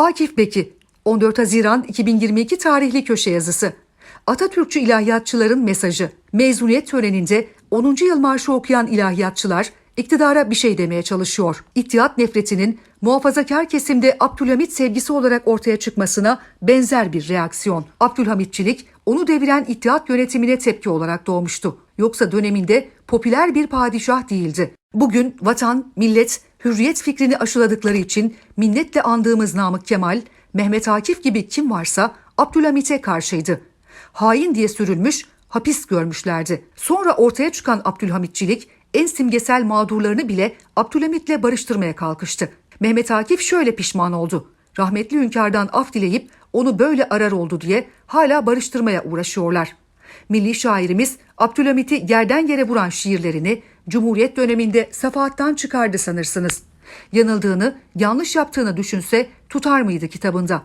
Akif Beki 14 Haziran 2022 tarihli köşe yazısı. Atatürkçü ilahiyatçıların mesajı. Mezuniyet töreninde 10. yıl marşı okuyan ilahiyatçılar iktidara bir şey demeye çalışıyor. İttihat nefretinin muhafazakar kesimde Abdülhamit sevgisi olarak ortaya çıkmasına benzer bir reaksiyon. Abdülhamitçilik onu deviren İttihat yönetimine tepki olarak doğmuştu. Yoksa döneminde popüler bir padişah değildi. Bugün vatan, millet, hürriyet fikrini aşıladıkları için minnetle andığımız Namık Kemal, Mehmet Akif gibi kim varsa Abdülhamit'e karşıydı. Hain diye sürülmüş, hapis görmüşlerdi. Sonra ortaya çıkan Abdülhamitçilik en simgesel mağdurlarını bile Abdülhamit'le barıştırmaya kalkıştı. Mehmet Akif şöyle pişman oldu. Rahmetli hünkârdan af dileyip onu böyle arar oldu diye hala barıştırmaya uğraşıyorlar. Milli şairimiz Abdülhamit'i yerden yere vuran şiirlerini Cumhuriyet döneminde safahattan çıkardı sanırsınız. Yanıldığını, yanlış yaptığını düşünse tutar mıydı kitabında?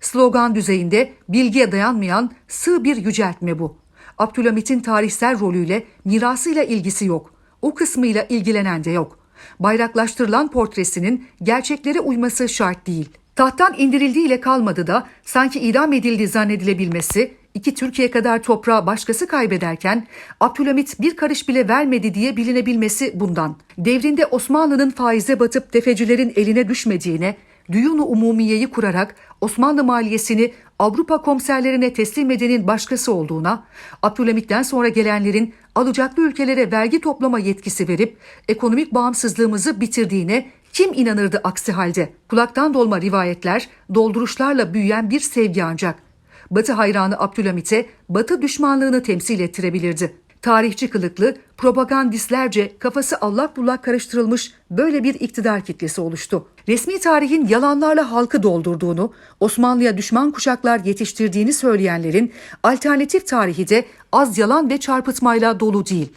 Slogan düzeyinde bilgiye dayanmayan sığ bir yüceltme bu. Abdülhamit'in tarihsel rolüyle, mirasıyla ilgisi yok. O kısmıyla ilgilenen de yok. Bayraklaştırılan portresinin gerçeklere uyması şart değil. Tahttan indirildiğiyle kalmadı da sanki idam edildiği zannedilebilmesi, iki Türkiye kadar toprağı başkası kaybederken Abdülhamit bir karış bile vermedi diye bilinebilmesi bundan. Devrinde Osmanlı'nın faize batıp tefecilerin eline düşmediğine, Düyunu Umumiye'yi kurarak Osmanlı maliyesini Avrupa komiserlerine teslim edenin başkası olduğuna, Abdülhamit'ten sonra gelenlerin alacaklı ülkelere vergi toplama yetkisi verip ekonomik bağımsızlığımızı bitirdiğine kim inanırdı aksi halde? Kulaktan dolma rivayetler, dolduruşlarla büyüyen bir sevgi ancak. Batı hayranı Abdülhamit'e Batı düşmanlığını temsil ettirebilirdi. Tarihçi kılıklı, propagandistlerce kafası allak bullak karıştırılmış böyle bir iktidar kitlesi oluştu. Resmi tarihin yalanlarla halkı doldurduğunu, Osmanlı'ya düşman kuşaklar yetiştirdiğini söyleyenlerin alternatif tarihi de az yalan ve çarpıtmayla dolu değil.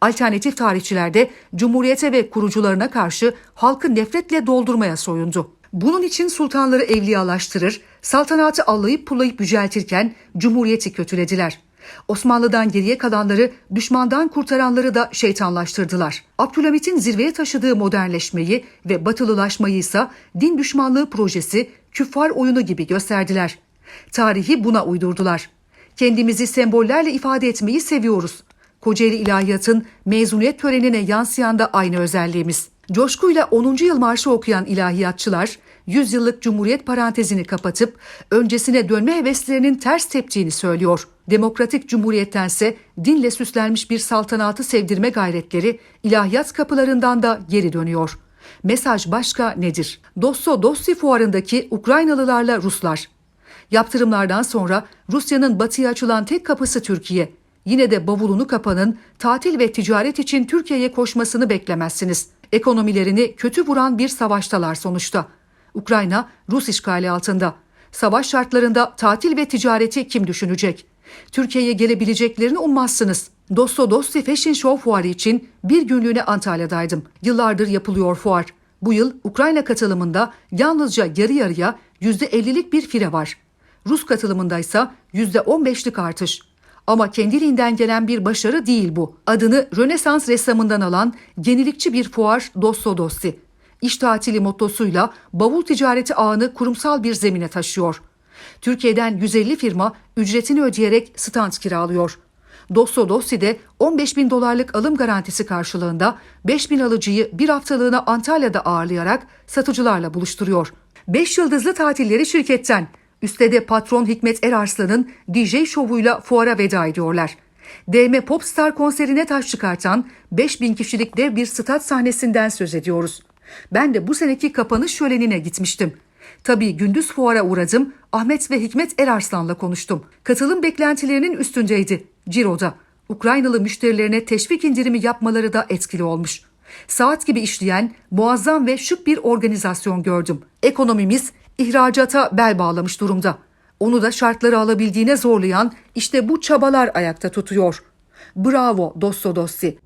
Alternatif tarihçiler de Cumhuriyete ve kurucularına karşı halkı nefretle doldurmaya soyundu. Bunun için sultanları evliyalaştırır, saltanatı allayıp pullayıp yüceltirken Cumhuriyeti kötülediler. Osmanlı'dan geriye kalanları düşmandan kurtaranları da şeytanlaştırdılar. Abdülhamit'in zirveye taşıdığı modernleşmeyi ve batılılaşmayı ise din düşmanlığı projesi, küffar oyunu gibi gösterdiler. Tarihi buna uydurdular. Kendimizi sembollerle ifade etmeyi seviyoruz. Kocaeli İlahiyat'ın mezuniyet törenine yansıyan da aynı özelliğimiz. Coşkuyla 10. yıl marşı okuyan ilahiyatçılar, 100 yıllık cumhuriyet parantezini kapatıp öncesine dönme heveslerinin ters teptiğini söylüyor. Demokratik cumhuriyettense dinle süslenmiş bir saltanatı sevdirme gayretleri ilahiyat kapılarından da geri dönüyor. Mesaj başka nedir? Dosso Dossi fuarındaki Ukraynalılarla Ruslar. Yaptırımlardan sonra Rusya'nın batıya açılan tek kapısı Türkiye. Yine de bavulunu kapanın, tatil ve ticaret için Türkiye'ye koşmasını beklemezsiniz. Ekonomilerini kötü vuran bir savaştalar sonuçta. Ukrayna Rus işgali altında. Savaş şartlarında tatil ve ticareti kim düşünecek? Türkiye'ye gelebileceklerini ummazsınız. Dosto Dosti Fashion Show fuarı için bir günlüğüne Antalya'daydım. Yıllardır yapılıyor fuar. Bu yıl Ukrayna katılımında yalnızca yarı yarıya %50'lik bir fire var. Rus katılımındaysa %15'lik artış. Ama kendiliğinden gelen bir başarı değil bu. Adını Rönesans ressamından alan yenilikçi bir fuar Dosto Dosti. İş tatili mottosuyla bavul ticareti ağını kurumsal bir zemine taşıyor. Türkiye'den 150 firma ücretini ödeyerek stand kiralıyor. Dosto Dossi'de 15 bin dolarlık alım garantisi karşılığında 5 bin alıcıyı bir haftalığına Antalya'da ağırlayarak satıcılarla buluşturuyor. 5 yıldızlı tatilleri şirketten. Üste de patron Hikmet Erarslan'ın DJ şovuyla fuara veda ediyorlar. DM Popstar konserine taş çıkartan 5000 kişilik dev bir stat sahnesinden söz ediyoruz. Ben de bu seneki kapanış şölenine gitmiştim. Tabii gündüz fuara uğradım, Ahmet ve Hikmet Erarslan'la konuştum. Katılım beklentilerinin üstündeydi. Ciro'da. Ukraynalı müşterilerine teşvik indirimi yapmaları da etkili olmuş. Saat gibi işleyen, muazzam ve şık bir organizasyon gördüm. Ekonomimiz ihracata bel bağlamış durumda. Onu da şartları alabildiğine zorlayan işte bu çabalar ayakta tutuyor. Bravo Dosto Dosti.